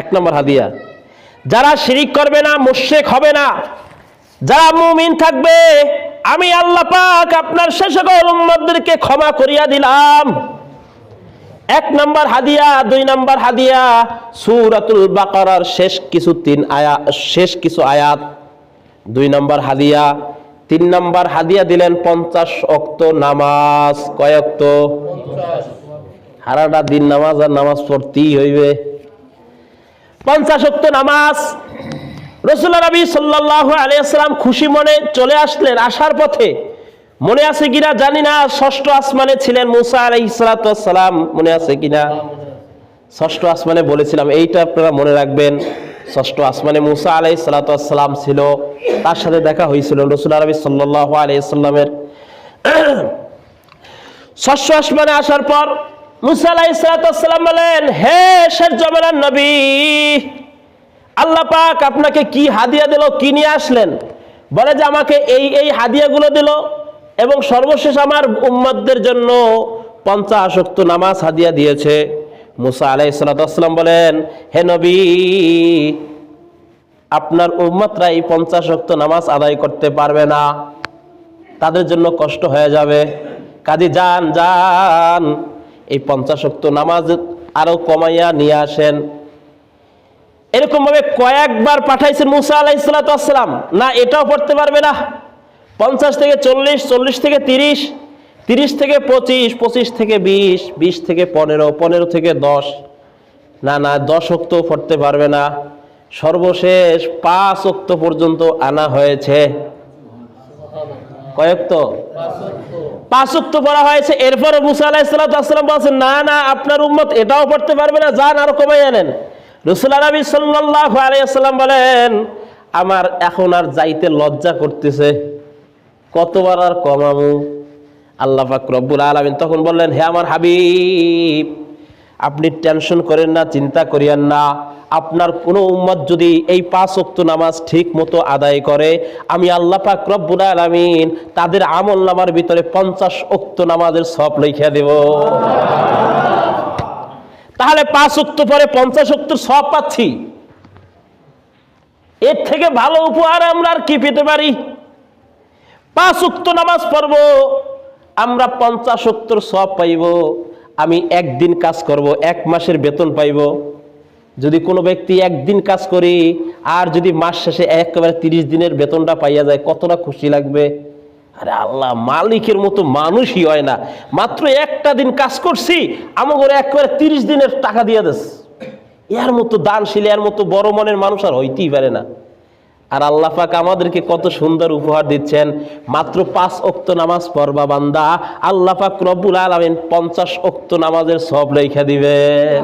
এক নম্বর হাদিয়া। যারা শিরিক করবে না মুশেক হবে না। যারা মুমিন থাকবে, আমি আল্লাহ পাক আপনার সে সকল উম্মতদেরকে ক্ষমা করিয়া দিলাম। এক নম্বর হাদিয়া, দুই নম্বর হাদিয়া, সূরাতুল বাকারার শেষ কিছু তিন আয়াত শেষ কিছু আয়াত। দুই নম্বর হাদিয়া, তিন নম্বর হাদিয়া দিলেন পঞ্চাশ অক্ত নামাজ। কয় অক্ত সারাটা দিন নামাজ আর নামাজ পড়তেই হইবে। পঞ্চাশ অক্ত নামাজ। রসুল্লাহ নবী সাল্লাল্লাহু আলাইহি সাল্লাম খুশি মনে চলে আসলেন, আসার পথে। মনে আছে কিনা জানি না, ষষ্ঠ আসমানে ছিলেন মুসা আলাইহিস সালাম। মনে আছে কিনা? ষষ্ঠ আসমানে বলেছিলাম, এইটা আপনারা মনে রাখবেন, ষষ্ঠ আসমানে মুসা আলাই সালাতাম ছিল। তার সাথে দেখা হয়েছিল রসুল আরবি সাল্লাহ আলাইসাল্লামের ষষ্ঠ আসমানে আসার পর মুসা আলাই সালাতাম বলেন, হে শের জমানার নবী, আল্লাহ পাক আপনাকে কি হাদিয়া দিল, কি নিয়ে আসলেন? বলে যে, আমাকে এই এই হাদিয়াগুলো দিল এবং সর্বশেষ আমার উম্মতদের জন্য পঞ্চাশ অক্ত নামাজ হাদিয়া দিয়েছে। মুসা আলাই সালাতাম বলেন, হে নবী, আপনার উম্মতরা এই পঞ্চাশ অক্ত নামাজ আদায় করতে পারবে না। তাদের জন্য কষ্ট হয়ে যাবে। কাজে, যান যান। এই পঞ্চাশ অক্ত নামাজ আরও কমাইয়া নিয়ে আসেন। এরকম ভাবে কয়েকবার পাঠাইছেন মুসা আলাইসালাম না, এটাও পড়তে পারবে না। পঞ্চাশ থেকে চল্লিশ চল্লিশ থেকে তিরিশ তিরিশ থেকে পঁচিশ পঁচিশ থেকে বিশ বিশ থেকে পনেরো পনেরো থেকে দশ। না না, দশ অক্ত পড়তে পারবে না। সর্বশেষ পাঁচ অক্ত পর্যন্ত আনা হয়েছে। কয়েক তো পাঁচ অক্ত পড়া হয়েছে। এরপরে মুসা আলাহিসাল্লাম বলছেন, না না, আপনার উম্মত এটাও পড়তে পারবে না যান আরও কমাই আনেন। রসুল্লাহ নবী সাল্লাহ আলাইসাল্লাম বলেন, আমার এখন আর যাইতে লজ্জা করতেছে। কতবার আর কমামু আল্লাহ রব্বুল আলমিন তখন বললেন, হে আমার হাবিব, আপনি টেনশন করেন না, চিন্তা করিয়েন না। আপনার কোনো উম্মত যদি এই পাঁচ অক্ত নামাজ ঠিক মতো আদায় করে, আমি আল্লাহ পাক রব্বুল আলমিন তাদের আমল নামার ভিতরে পঞ্চাশ অক্ত নামাজের সব লিখে দেব। তাহলে পাঁচ অক্ত পরে পঞ্চাশ অক্ত সব পাচ্ছি। এর থেকে ভালো উপহার আমরা আর কি পেতে পারি? পাঁচ উক্ত নামাজ পড়ব, আমরা পঞ্চাশ উত্তর সব পাইব, আমি একদিন কাজ করব, এক মাসের বেতন পাইব। যদি কোনো ব্যক্তি একদিন কাজ করি, আর যদি মাস শেষে একেবারে তিরিশ দিনের বেতনটা পাইয়া যায়, কতটা খুশি লাগবে? আরে আল্লাহ, মালিকের মতো মানুষই হয় না। মাত্র একটা দিন কাজ করছি আমাকে একেবারে তিরিশ দিনের টাকা দিয়ে দেস। এর মতো দানশীল, এর মতো বড় মনের মানুষ আর হইতেই পারে না। আর আল্লাহ পাক আমাদেরকে কত সুন্দর উপহার দিচ্ছেন। মাত্র পাঁচ অক্ত নামাজ পড়বা বান্দা, আল্লাহ পাক রব্বুল আলামিন পঞ্চাশ অক্ত নামাজের সব লেখা দিবেন।